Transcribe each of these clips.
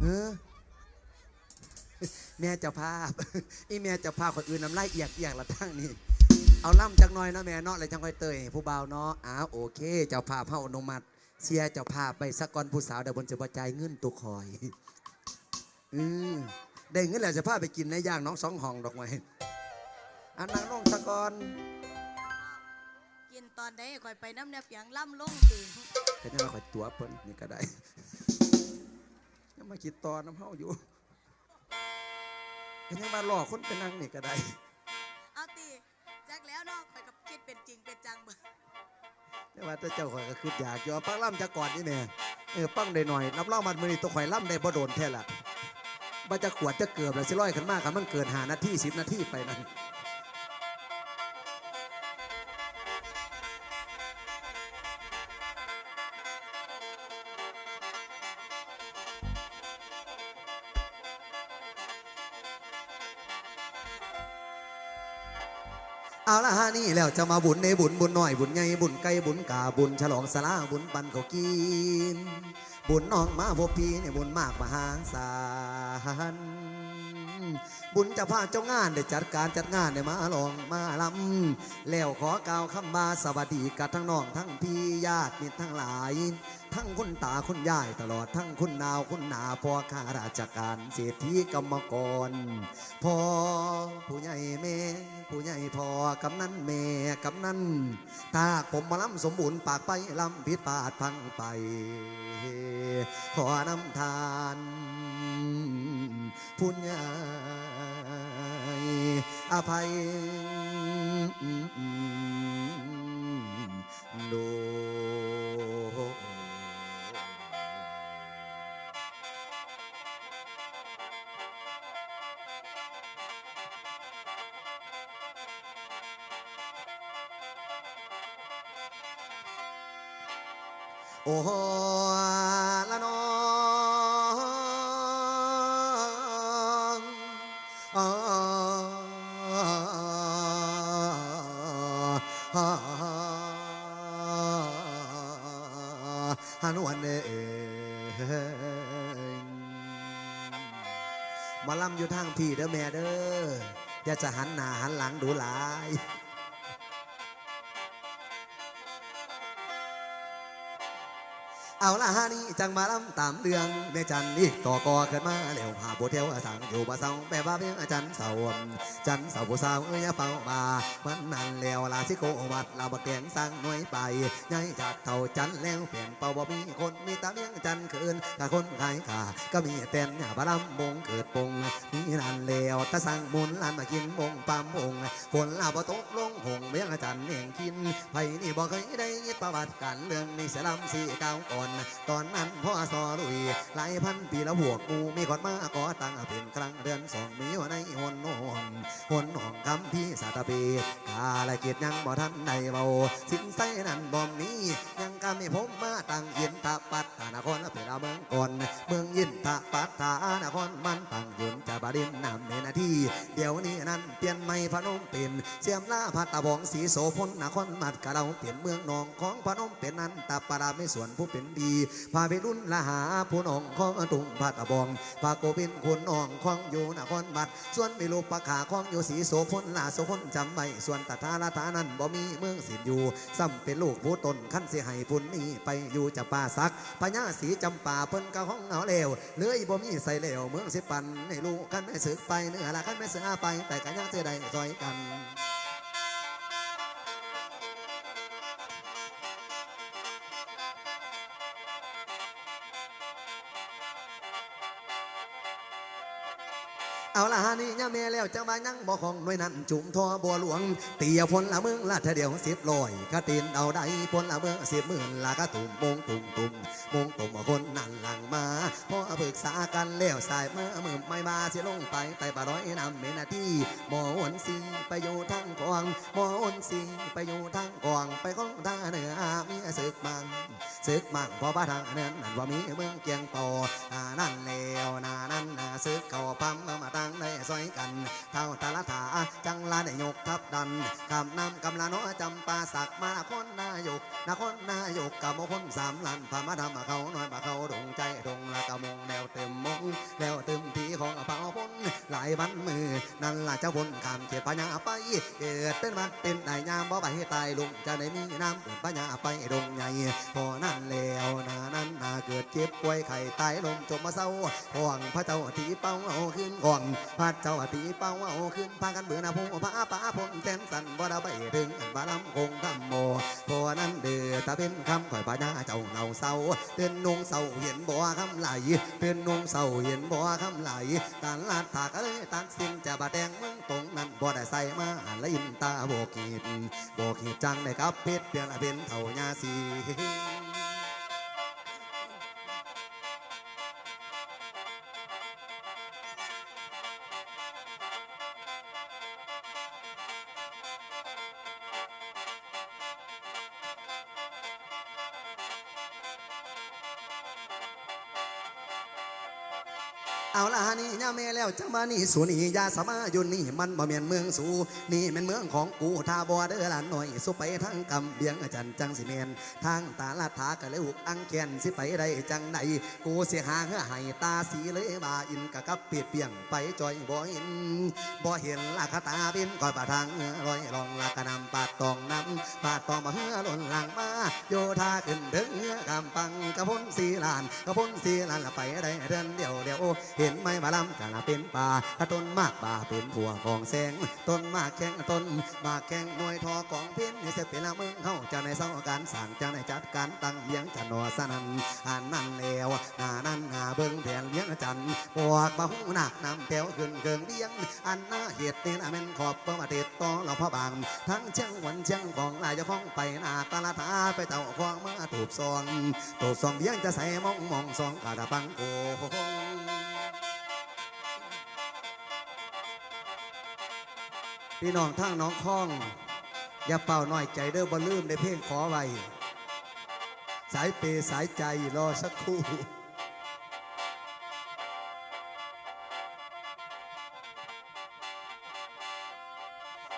เออแม่เจะภาพ อีแม่เจะภาพคนอื่นน้ำลายเอียกเอียกละทั้งนี้เอาล่ำจักหน่อยเนาะแม่เนาะเลยจังค่อยเตยให้ผู้บ่าวเนาะอ้าวโอเค เจ้าภาพเฮาอนุมัติเสียเจ้าภาพไปสักก่อนผู้สาวเดี๋ยวบนจะบจ่ายเงินตุกคอย อืมได้เงินแล้วจะพาไปกินในย่างน้องสองห้องดอกไม้อันนางน้องสะกอนกินตอนใดคอยไปน้ำเนียเปียงล่ำลงตีก็ยังมาคอยตัวเพิ่นนี่ก็ได้ยัง มาคิดตอนน้ำเฮาอยู่ก็ยังมาหลอกคนเป็นนางนี่ก็ได้เอาตีจักแล้วเนาะคอยกับคิดเป็นจริงเป็นจังเบ่แต่ว่าแต่เจ้าข่อยก็คืออยากจะปังล่ำจะก่อนนี่แม่เออปังได้หน่อยนับเล่ามันมือนี่ตัวข่อยล่ำได้บ่โดนแท้ละบ่จะขวดจะเกือบแล้วสิร้อยขึ้นมากครับมันเกินหานาทีสิบนาทีไปนั่น เอาละฮะนี่แล้วจะมาบุญในบุญบุญหน่อยบุญใหญ่บุญไกลบุญกาบุญฉลองสลาบุญปันเขาวกิน บุญน้องมาพบพี่เนี่ยบุญมากมหาศาล บุญจะพาเจ้างานได้จัดการจัดงานได้มาลองมาลำแล้วขอกล่าวคำบาสวัสดีกับทั้งน้องทั้งพี่ญาติมิตรทั้งหลาย ทั้งคุณตาคุณยายตลอดทั้งคุณนาวคุณนาพ่อข้าราชการเศรษฐีกรรมกรพ่อผู้ใหญ่แม่ผู้ใหญ่พ่อกำนันแม่กำนันถ้าผมมาล้ำสมบูรณ์ปากไปล้ำผิดพลาดพังไป ขอนำทาน พุญญา อภั จังมาลำตามเรื่องแม่จันนี่ก่อกอขึ้นมาแล้วพาบัวเที่ยวสั่งอยู่บ่าเศร้าแม่ว่าเพียงอาจารย์เสาจันเสาวผู้สาวเอ้ยเป่ามามันนั่นแล้วลาสิโกวัดลาบกแกงสั่งหน่วยไปย้ายจากเท่าจันแล้วเปลี่ยนเป่าบ่มีคนมีตาเมียงจันคืนกับคนขายขาก็มีแต่นหน้าบาลำบงเกิดปงมีนั่นแล้วตาสั่งมุนลานมากินบงปามบงฝนลาบ่ตกลงหงเมียงอาจารย์เองกินไผนี่บ่เคยได้ยินประวัติการเรื่องนี้เสยลำสีเก้าก่อนตอนนั้นพ่อสอลุยหลายพันปีล้วบวกกูมีคนมาก่อตั้งเป็นครั้งเดือนสองมีว่าในหนน้องหนห้องคำพี่สาตะเปีกาละเกียรติยังบ่ทันได้เบาสินไส้นั้นบ่มียังกำมีผมมาตั้งยินทะปัตตานครเป็นเอาเมืองก่อนเมืองยินทะปัตตานครมันตั้งยืนจะบดินนำในนาทีเดี๋ยวนี้นั้นเปลี่ยนไม่พนมเป็นเสียมลาพัตตะบองสีโสพลนครมัดกะเราเปลี่ยนเมืองนองของพนมเป็นนั้นตาปาราไม่ส่วนผู้เป็นดีพาไปรุ่นละหาผู้น้องของตุงพัตะบองพาโกบินคุณน้องของอยู่นครบัดส่วนไม่ลูกปะขาของอยู่สีโสพลลาโสพลจำไว้ส่วนตถาลาทานั้นบ่มีเมืองสินอยู่ซ้ำเป็นลูกผู้ตนขั้นเสียให้พุ่นนี้ไปอยู่จะป่าซักพญาสีจำป่าเพิ่นกะห้องเอาเลวเลื้อยบ่มีใส่เลวเมืองสิปันให้ลูกกันไม่สึกไปเนื้อละกันไม่เสือไปแต่กันยังเสียได้ซอยกัน เอาละฮานี่ย่าแม่แล้วจังมายังบ่ของหน่วยนั้นจุ่มทอบัวหลวงเตียพลละเมืองละเทเดียวสิบลอยกระตีนเอาได้พลละเมืองสิบหมื่นละกระตุ่มมงตุ่มตุ่มมงตุ่มคนนั่นหลังมาพอปรึกษากันแล้วสายเมื่อมือไม่มาเสิลงไปไปปะร้อยนำเมนาทีหมอวนสิงไปอยู่ทางกวางหมอวนสิงไปอยู่ทางกวางไปของท่าเหนือมีศึกมังศึกมังพอบ้าทางเนินนั่นว่ามีเมืองเกียงโต่ออานั่นแล้วนานั่นนาศึกเขาปั๊มมาตั้งได้ซอยกัน เท่าตาละถาจังลาได้ยกทับดันคำนำกำลาโนจำปาสักมาคนนายกนาครนายกกับมคนสามลันพามาทำมาเขาน้อยมาเขาดงใจดงละกะมงแนวเต็มมงบันมือนั่นล่ะเจ้าบนขามเขตปัญญาไปเกิดเป็นมันเป็นได้ยามบ่ไปให้ตายลุงจะได้มีน้ำเกิดปัญญาไปดงใหญ่พอนั่นแล้วนานั้นนาเกิดเจ็บป่วยไข้ตายลมจมมาเศร้าห่วงพระเจ้าตีเป้าเอาขึ้นก่อนพระเจ้าตีเป้าเอาขึ้นพากันเบื่อนะผู้พระป่าพนแสนสันบ่ได้ไปถึงอันบาลำคงทำโมพอนั้นเดือตาเป็นคำข่อยปัญญาเจ้าเนาเศร้าเตือนนงเศร้าเห็นบ่คำไหลเตือนนงเศร้าเห็นบ่คำไหลตาลาดถากเลยตัดสินจะบาแดงเมืองตรงนั้นบ่ได้ใส่มาอันละอินตาโบกีดโบกีดจังได้กับเพชรเพียงละเป็นเท่ายาสี จังมานี่สูนี่ยาสมาอยู่นี่มันบ่แม่นเมืองสูนี่แม่นเมืองของกูท่าบ่เด้อหลานหน่อยสุไปทางกำเบียงอาจารย์จังสิแม่นทางตาลาดถากะเลยหุกอังแกนสิไปได้จังใดกูเสิหาเฮือให้ตาสีเลยบาอินกะกับเปียดเปียงไปจอยบ่เห็นบ่เห็นละคาตาบินคอยปะทางลอยลองละกะนำปาดตองน้ำปาดตองมาเฮือล้นหลังมาโยธาขึ้นถึงเฮือกำปังกระพ้นสีลานกระพ้นสีลานละไปได้เดือนเดียวเดียวเห็นไหมมาลำกะละเป็นป่าต้นมากป่าเป็นผัวของแสงต้นมากแข้งต้นมากแข้งหน่วยทอของเพินนี่จะเป็นละเมืองเข้าจะในเศร้าการสั่งจะในจัดการตั้งเลี้ยงจะนอสนันอันนั่นแล้วนานั่นหนาเบิ่งแผนเลี้ยงจันทร์บวกมาหูหนักนำแถวขึ้นเกิงเลี้ยง อันน่าเหตุนี่นะแม่นขอบประเทศต่อเราพระบางทั้งเชียงหวันเชียงของลายจะคล้องไปนาตาลาทาไปเต่าควงมาถูบซองถูบซองเลี้ยงจะใส่มองมองซองกระปังโก พี่น้องทั้งน้องข้อง อย่าเป่าหน่อยใจเด้อบ่ลืมในเพลงขอไว้ สายเปย์สายใจรอสักครู่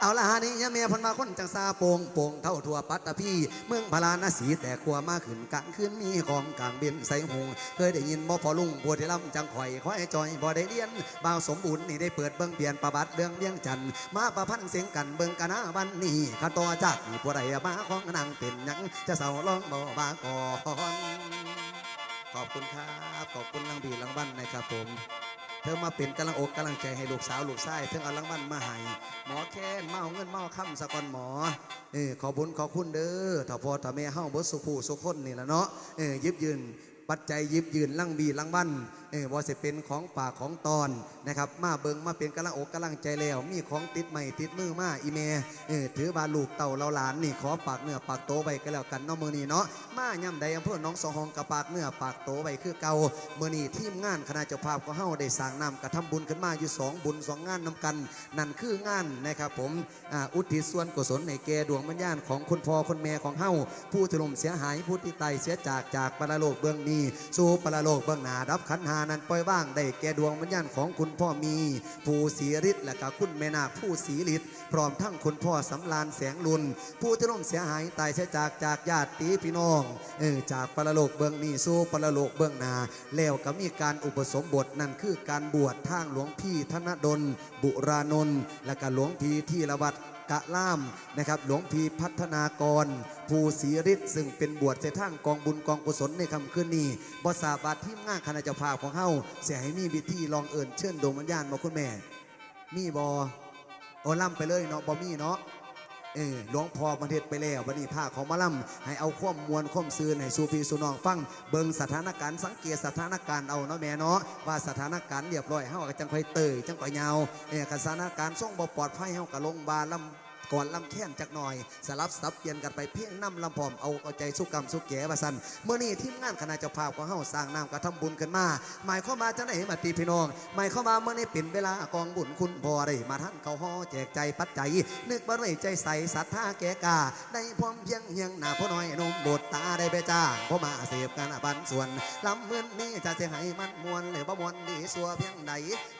เอาละฮานี่ยเมียพนมาคนจังซาโปงโปงเท่าทั่วปัตตพีเมืองพลาราสีแต่ขัวมาขึ้นกลางคืนมีของกลางเบียนใส่หงเคยได้ยินบ่พอลุงบัวที่ลำจังข่อยคอยจอยบ่ได้เรียนบ่าวสมบูรณ์นี่ได้เปิดเบิ่งเปลี่ยนประบัติเรื่องเลี้ยงจันมาประพันธ์เสียงกันเบิ่งกันนะวันนี้ข้าต่อจากนี่ผู้ใดมาของนางเป็นยังจะเศร้าร้องบ่บาก่อนขอบคุณครับ ขอบคุณลังบีลังบ้านนะครับผม เธอมาเป็นกำลังอกกำลังใจให้ลูกสาวลูกชายเธอเอาลังบ้านมาให้หมอแค้นมาเมาเงินเมาคำสะกอนหมอเออขอบุญขอคุณเด้อถ้าพอถ้าแม่เฮาเบิดสุขูสุขคนนี่แหละเนาะเออยิบยืนปัจจัยยิบยืนลังบีลังบ้าน เออว่าสิเป็นของปากของตอนนะครับ มาเบิงมาเป็นกำลังอกกำลังใจแล้ว มีของติดใหม่ติดมือมาอีเมเออถือบาลูกเต่าเราหลานนี่ขอปากเนื้อปากโตไว้ก็แล้วกันเนาะมือนี้เนาะมาย่ำใดอำเภอหน้องสองหองกับปากเนื้อปากโตไว้คือเก่ามือนี้ทีมงานคณะเจ้าภาพก็เฮาได้สร้างนำกระทำบุญขึ้นมาอยู่สองบุญสองงานนำกัน นั่นคืองานนะครับผมอ่าอุทิศส่วนกุศลในแก่ดวงวิญญาณของคุณพ่อคุณแม่ของเฮาผู้ถล่มเสียหายผู้ที่ตายเสียจากจากปรโลกเบื้องนี้สู่ปรโลกเบื้องหน้ารับขันหานั้นปล่อยว่างได้แก่ดวงวิญญาณของคุณพ่อมี ผู้ศรีฤทธิ์และก็คุณแม่นาคผู้ศรีฤทธิ์พร้อมทั้งคุณพ่อสำลานแสงลุน ผู้ที่ล่มเสียหายตายเสียจากจากญาติพี่น้องเออจากปรโลกเบื้องนี้สู่ปรโลกเบื้องนาแล้วก็มีการอุปสมบทนั่นคือการบวชทางหลวงพี่ธนดลบุรานนท์และก็หลวงพี่ที่ระวัด กะล่ามนะครับหลวงพีพัฒนากร ภูศรีฤทธิ์ซึ่งเป็นบวชเสทางกองบุญกองกุศลในคำคืนนี้บสาบาที่งานคณะเจ้าภาพของเฮาเสียให้มีพิธีลองเอิญเชิญดวงวิญญาณมาคุณแม่ มีบอโอล่ำไปเลยเนาะบอมีเนาะ เออหลวงพ่อประเทศไปแล้ววันนี้พาเขามะล่ำให้เอาข้อมมวลข้อมซืนให้สูพีสุนองฟังเบิงสถานการณ์สังเกตสถานการณ์เอาเนาะแม่เนาะว่าสถานการณ์เรียบร้อยเฮาก็จังค่อยเตยจังค่อยยาวเออสถานการณ์ส่งบ่ปลอดภัยเฮาก็ลงบาลำ ก่อนลำแค้นจักหน่อย สลับสับเปลี่ยนกันไปเพียงน้ำลำพอมเอาเอาใจสุกรรมสุกแก่มาสันเมื่อนี้ทีมงานคณะเจ้าภาพของเฮาสร้างน้ำกระทำบุญกันมา หมายเข้ามาจะได้มาตีพี่น้อง หมายเข้ามาเมื่อนี้เป็นเวลากองบุญคุณพอได้มาท่านเขาห่อแจกใจปัจจัย นึกบ่ได้ใจใสศรัทธาแก่กาได้พร้อมเพียงเฮียงหน้าพ่อน้อยนมบทตาได้ไปจ้างพ่อมาเสพกันบันส่วนลำเมื่อนนี้จะเสียให้มันมวนหรือบ่มวนดีสัวเพียงใด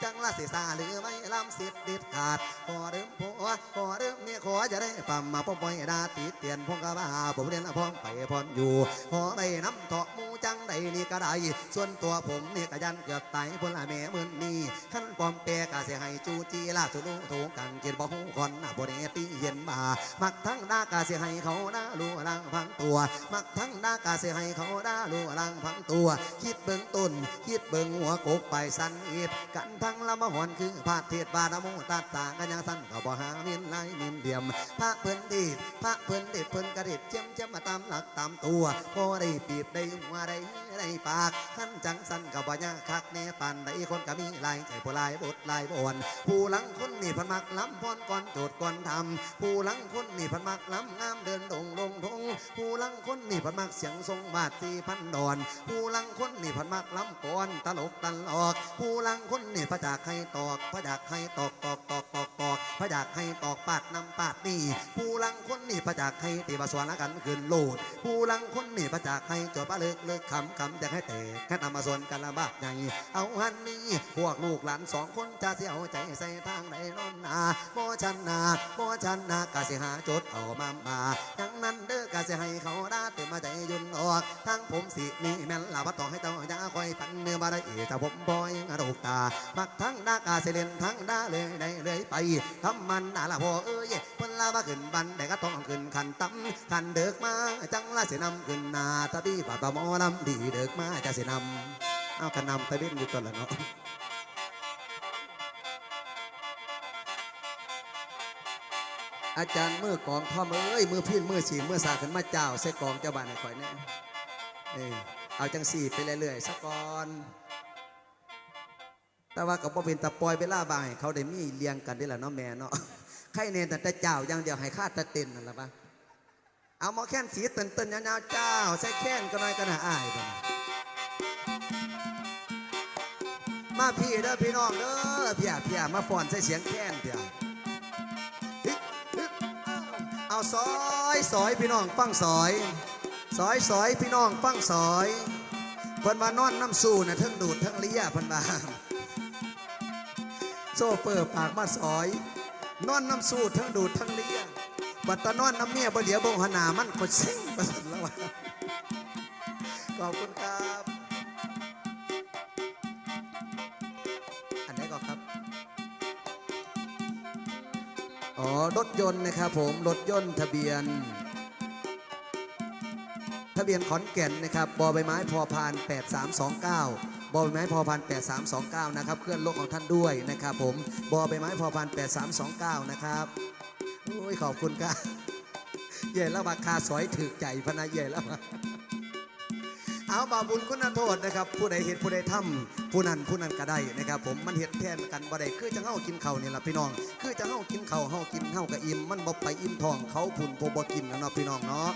จังละเสียซาหรือไม่ลำสิทธิ์เด็ดขาดพอเริ่มพอพอเริ่มเนี่ยขอจะได้ปั๊มมาป้อมป่อยดาติเตียนพงกะบ้าผมเรียนพร้อมไปพรอยู่ขอได้น้ำเถาะหมูจังใดนี่ก็ได้ส่วนตัวผมนี่ก็ยันเกือบตายพลละแม่มื่นนี่ขั้นปอมแปรกะเสียให้จูจีลาสุนุถูกกังกินบ่หูคนน่ะบ่ได้ตีเย็นบ่ามักทั้งดากะเสียให้เขาด่าลูลังพังตัว มักทั้งดากะเสียให้เขาด่าลูลังพังตัว คิดเบิ่งต้นคิดเบิ่งหัวกกไปสันอิดกันทั้งละมหอนคือพาดเทศบาดโมตัดตากันยังสั้นก็บ่หาเมินไลมินเดียม พระเพิ่นดีดพระเพิ่นเด็ดเพิ่นกระเด็ดเจียมเจียมมาตามหลักตามตัวพอได้ปีบได้หัวได้ได้ปากขั้นจังสันกับบ่ยาคักแน่ปานใดคนก็มีลายใจผู้ลายบทลายบอนผู้หลังคนนี่พันมักล้ำพรก่อนโจทย์ก่อนทำผู้หลังคนนี่พันมักล้ำงามเดินดงลงทงผู้หลังคนนี่พันมักเสียงทรงบาทสี่พันดอนผู้หลังคนนี่พันมักล้ำก่อนตลกตลอก ผู้หลังคนนี่พระจากให้ตอกพระจากให้ตอกตอกตอกตอกตอกพระจากให้ตอกปาดนำปาดนี่ผู้ลังคนนี่พระจากษ์ให้ตีบาสวนละกันขึ้นโลดผู้ลังคนนี่พระจากษ์ให้จดปลาเลิกเลิกคำคำจะให้เตะแค่นำมาส่วนกันละบาใหญ่เอาหันนี่พวกลูกหลานสองคนจะเสียใจใส่ทางใดนอนนาบ่ชันนาบ่ชันนากะสิหาจดเอามามาอย่างนั้นเด้อกะสิให้เขาด่าเต็มมาใจยุ่นออกทั้งผมสินี่แม่นลาว่าต้อให้เจ้าอย่าคอยพันเนื้อมาได้เอถ้าผมบอยรูกตามักทั้งด่ากาเสเลนทั้งด่าเลยได้เลยไปทำมันน่าละพอเอ้ยเพิ่นลาว่าขึ้นบันแต่ก็ต้องขึ้นขันตั้มขันเดิกมาจังละสินำขึ้นนาถ้าพี่ป่าป่าหมอลำดีเดิกมาจะสินำเอาขันนำตะเล่นอยู่ตัวละเนาะอาจารย์มือกองพ่อมเอ้ยมือพินมือสีมือสาขึ้นมาเจ้าใส่กองเจ้าบ้านให้ข่อยเนี่ยเออเอาจังสี่ไปเรื่อยๆสักก่อนแต่ว่ากับพ่เป็นตะปอยไปล่าบางเขาได้มีเลี้ยงกันได้ละเนาะแม่เนาะ ใครเน้นแต่แต่เจ้าอย่างเดียวให้ข้าตะเต้นนั่นแหละปะเอาหมอแค้นสีเต้นเต้นยาวๆเจ้า ใส่แค้นก็น้อยก็น่าอายไปมาพี่เด้อพี่น้องเด้อพี่อาพี่อามาฟ้อนใส่เสียงแค้นเพี่อาเอาซอยซอยพี่น้องฟังซอยซอยซอยพี่น้องฟังซอยเพิ่นมานอนน้ำสู้นะทั้งดูดทั้งเลี้ยเพิ่นมาโซ่เปิดปากมาซอย นอนน้ำสู้ทั้งดูดทั้งเลี้ยบัดตานอนน้ำเมียบ่เหลียวบงหนามันก็เซ็งประสนแล้ววะขอบคุณครับ อันไหนี้ก่อนครับ อ๋อ รถยนต์นะครับผม รถยนต์ทะเบียน ทะเบียนขอนแก่นนะครับบอใบไม้พอพาน 8329 บอใบไม้พอพันแปดสาน8329นะครับเคลื่อนรถของท่านด้วยนะครับผมบอใบไม้พอพันแปดสาน8329นะครับโอ้ยขอบคุณครับเย่แล้วราคาสอยถือใจพนะเย่แล้วเอาบาบุญคุณโทษนะครับ ผู้ใดเห็นผู้ใดทำผู้นั้นผู้นั้นก็ได้นะครับ ผมมันเห็นแทนกันบ่ได้คือจะเฮากินเข้าวนี่ยล่ะพี่น้อง คือจะเฮากินเข้าวเฮากินเฮาก็อิ่มมันบ่ไปอิ่มทองเขาพุ่นบ่บ่กินนะเนาะพี่น้องเนาะ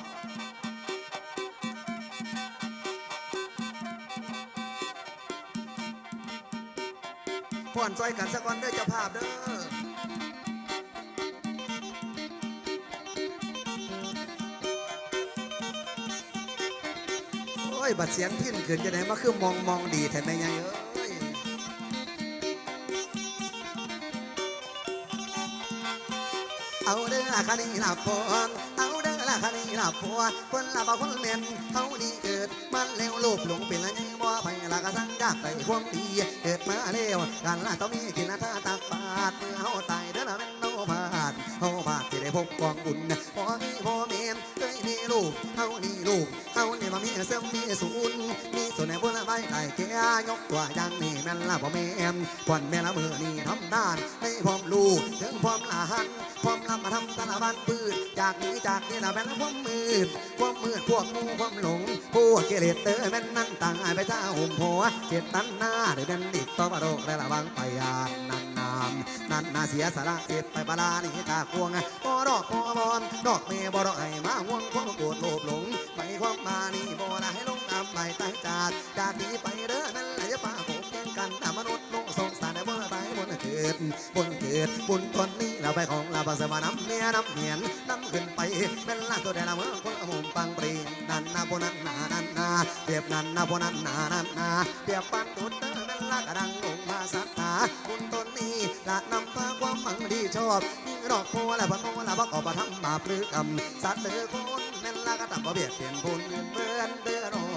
พ่อนซอยกันสักวันเด้อเจ้าภาพเด้อโอ้ย บัดเสียงพิ้นขึ้นจะไหนมาคือมองมองดีแท้แม่ยังเอ้ยเอาเด้อละคันนี้ละพรเอาเด้อละคันนี้ละพัวคนละบ่คนเม่นเฮานี่ ดมันแล้วลูกหลงเป็นละยังบ่ไปละก็สั่งยากไปความดีเกิดมาแล้วกันละต้องมีกินละท่าตักบาดเมื่อเฮาตายเด้อละแม่นเฮาบาดเฮาบาดที่ได้พบกองบุญพ่อมีพ่อแม่เคยมีลูกเฮานี่ลูกเฮานี่ มามีเสริมมีศูนย์มีส่วนในบุญละใบไก่แก่ยกตัวอย่างนี่แม่นละพ่อแม่ก่อนแม่ละมือนี่ทำด้านให้พร้อมลูกถึงพร้อมหลานความลำมาทำตาลบันปืดจากนี้จากนี้นะแม่นความมืดความมืดพวกงูความหลงพวกเกเรเตอร์แม่นนั่นต่างอายไปเจ้าหุ่มหัวเจ็ดตันหน้าได้แม่นดิบต่อมาโรคและระวังไปยานนันนามนั่นนาเสียสาระเก็บไปบาลานี่ตาควงบ่ดอกปอบอนดอกเมย์บอดอกไอมาห่วงความโกรธโลภหลงไปความมานี่บ่ละให้ลงน้ำไปตั้งจากจากนี้ไปเด้อแม่นไหลป่าโขกแย่งกัน กสงสารได้บ่ละตายบนเกิดบุญตนนี้เราไปของเราบังสมาน้ำเมียน้ำเมียนน้ำขึ้นไปเป็นลาตัวใดละเมื่อคนละมุมปังปรีนันนาโบนันนานันนาเปียบนันนาโบนันนานันนาเปียบปันตุดเตอเป็นลากระดังลงมาสัทธาบุญตนนี้ละนำพาความมังดีชอบยิ่งดอกโพและพันโมและพักออกมาทำบาปหรือกรรมสัตว์เลือคนแม่นลากระดับเบียดเปลี่ยนบุญเงินเบือนเดือดร้อน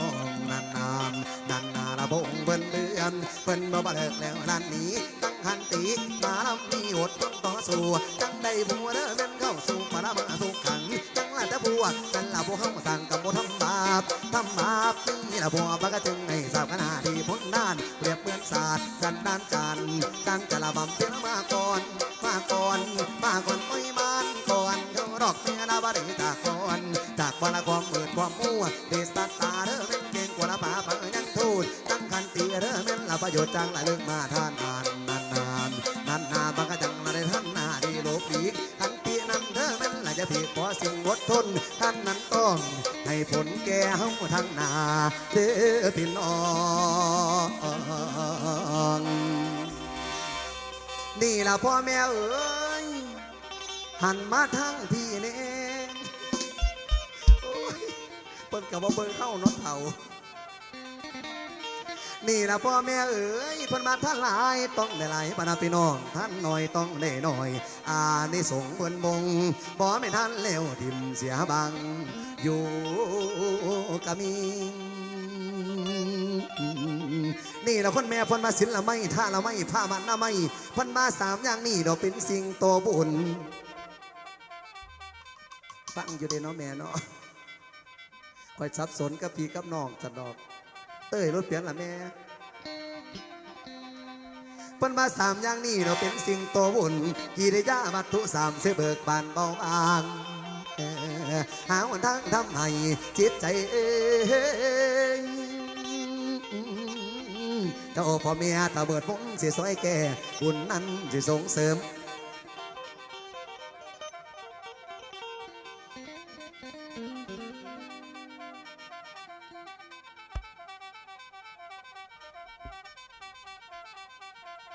านนานนาละบงเบินเดือนเปิ้นบ่บเลิกแล้วนั่นนี้ตั้งหันตีมาลำมีอดต้องต่อสู้จังได้บัวเด้อแม่นเข้าสู่ปรมาสุขขังจังละแต่บัวนั่นละบัวเฮาสั่งกับบ่ทำบาปทำบาปนี่ละบัวปากจึงในสาบขนาที่พ้นด้านเปรียบเหมือนศาสตร์กันด้านจันทร์ตั้งจะละบำเพ็ญมาก่อนมาก่อนมาก่อนโอ้ยมันก่อนเขาดอกเมียนาบริจากก่อนจากบาละควา จังละลึกมาทานนานนานนานนานนานบางกะจังละได้ท่านนาดีโลกอีกคันตีนั้นเด้อแม่นละจะผิดขอสิ่งอดทนท่านนั้นต้องให้ผลแก่เฮาทั้งนาเด้อพี่น้องนี่ละพ่อแม่เอ๋ยหันมาทางพี่เน่โอ้ยเปิ้นกับว่าเบิ่งเข้าน้องเฒ่า นี่ละพ่อแม่เอ๋ยเพิ่นมาท่านหลายต้องได้หลายปานาพี่น้องท่านหน่อยต้องได้หน่อยอานิสงส์เพิ่นบงบ่ไม่ทันแล้วทิมเสียบัง อยู่กะมีนี่เราคนแม่เพ่นมาศิลละไม่ท่าละไม่ผ้ามันละไม่เพ่นมาสามอย่างนี่เราเป็นสิ่งโตบุญฟังอยู่เด้เนาะแม่เนาะคอยสับสนกับพี่กับน้องจันดอก เต้ยรถเปลี่ยนละแม่เพิ่นมาสามอย่างนี่เราเป็นสิ่งโตบุญกิริยาวัตถุสามเสเบิกบานเบาบางหาวันทางทำให้จิตใจเอ้ยเจ้าพ่อเมียตาเบิดผมสิซอยแก่บุญนั้นสิส่งเสริม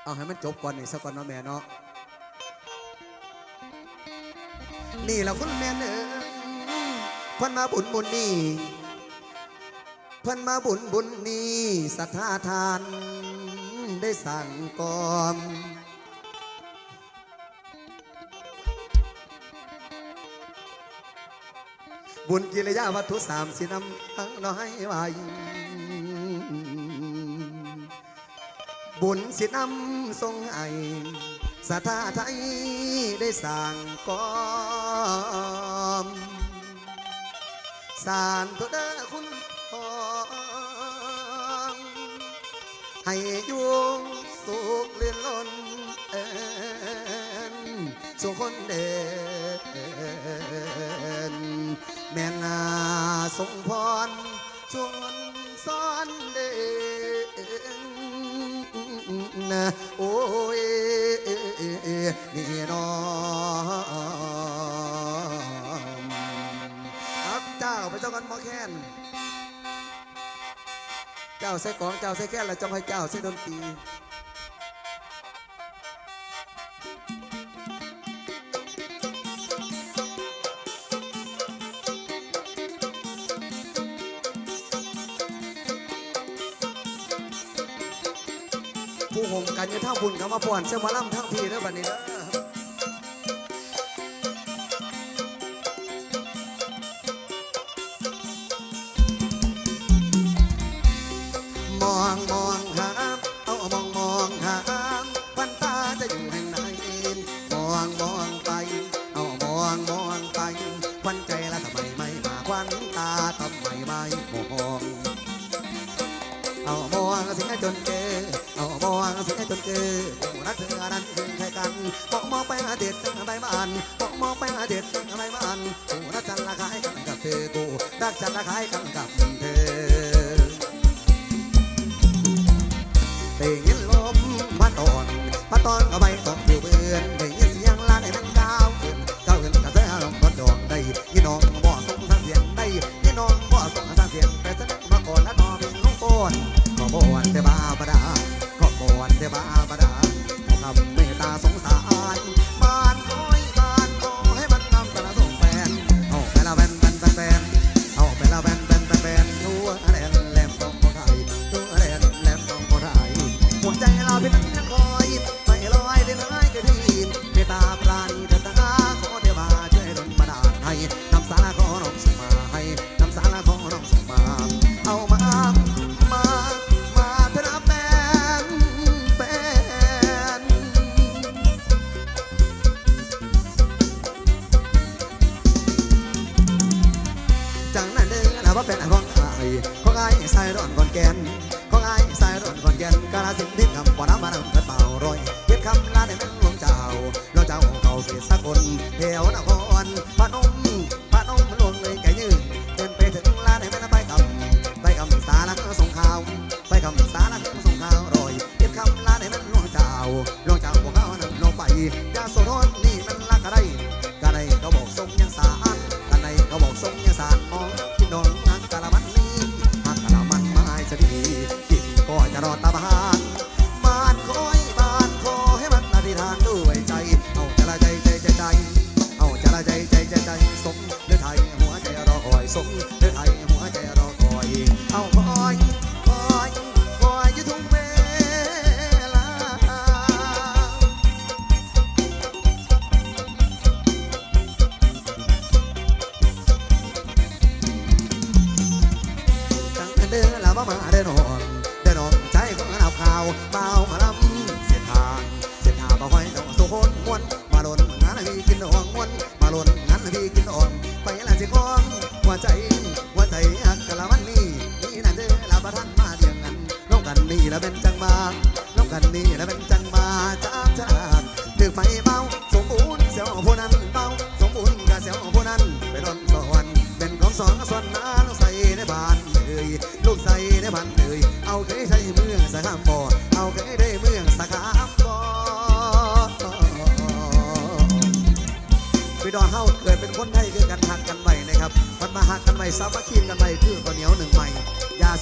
เอาให้มันจบก่อนหนี่สักก่อนเนาะแม่เนาะนี่แหละคุณแม่เนอเพันมาบุญบุญนี่เพิ่นมาบุญบุญนี้ศรัทธาทาน ได้สั่งกอมบุญกิริยาวัตถุสามสินำทั้งน้อยไว้ บุญสินำทรงไอศรัทธาไทยได้สั่งกอมสารตัวเด้อคุณพองให้ยู่สุขเลื่อนล้นเอินสุขคนเดินแม่นาทรงพรชวนซ้อน โอ้ยนี่น้องครับเจ้าไปเจ้ากันหมอแคนเจ้าใส่ของเจ้าใส่แค่แล้วจงให้เจ้าใส่ดนตรี กันเขามาป่วนเสื้อมาล่ำทั้งทีเด้อบัดนี้เนอะมองมองหาเอามองมอง เด็ดจังไรบ้านต้องมองไปหาเด็ดจังไรบ้านกูรักจันละขายกันกับเธอกูรักจันละขายกันกับเธอได้ยินลมพัดตอนพัดตอนกับ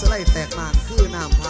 สไลแตกมานคือน้ำ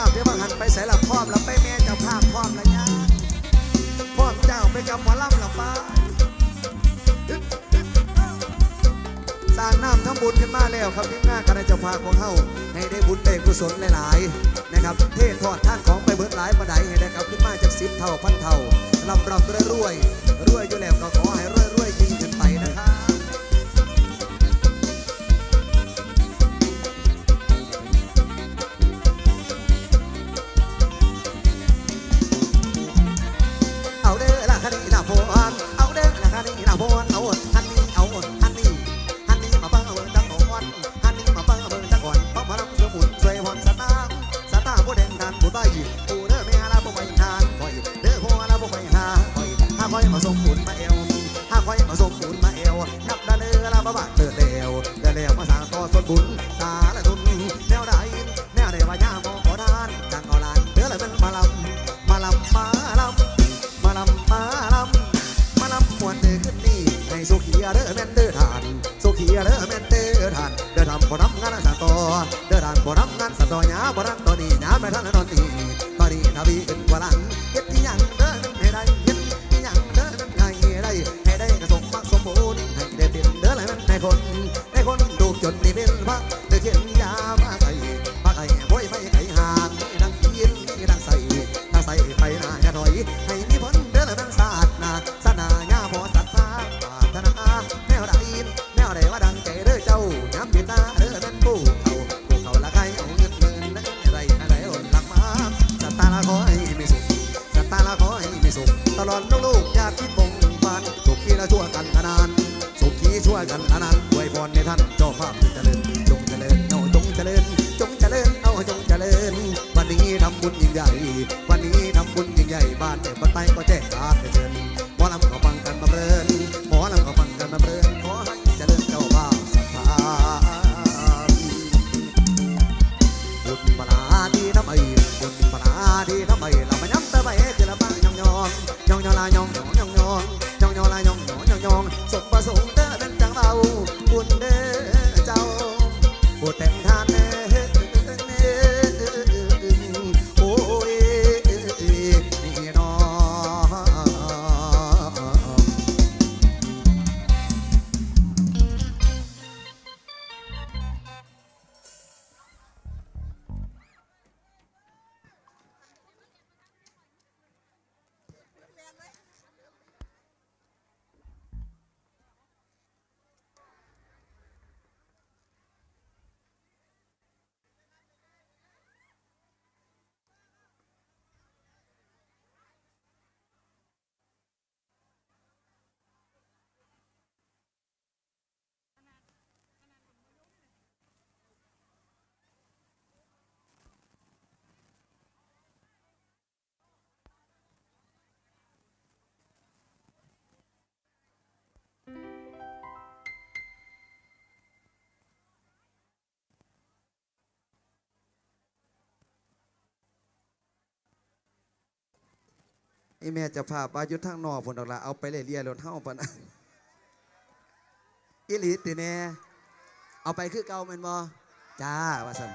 าพเดี๋ยวบางหันไปใส่ละพร้อมแล้วไปแม่เจ้าภาพพร้อมแล้วย่งพร้อมเจ้าไปกับหมอลำหรืวป้าสร้างน้ำทั้งบุญขึ้นมาแล้วครับทีมงานคณะเจ้าภาพของเฮาให้ได้บุญได้กุศลหลายๆนะครับ เทศทอดท่านของไปเบิดหลายประายให้ได้ครับขึ้นมาจากสิบเท่าพันเท่าลำรับรวยรวยอยู่แล้วก็ขอให้รวย and, and อีแม่จะพาไปยุทางนอกผลดอกละเอาไปเลยเรียรถเท่าปะนะอิลิติแน่เอาไปคือเก่าแม่นบอจ้าวาสัน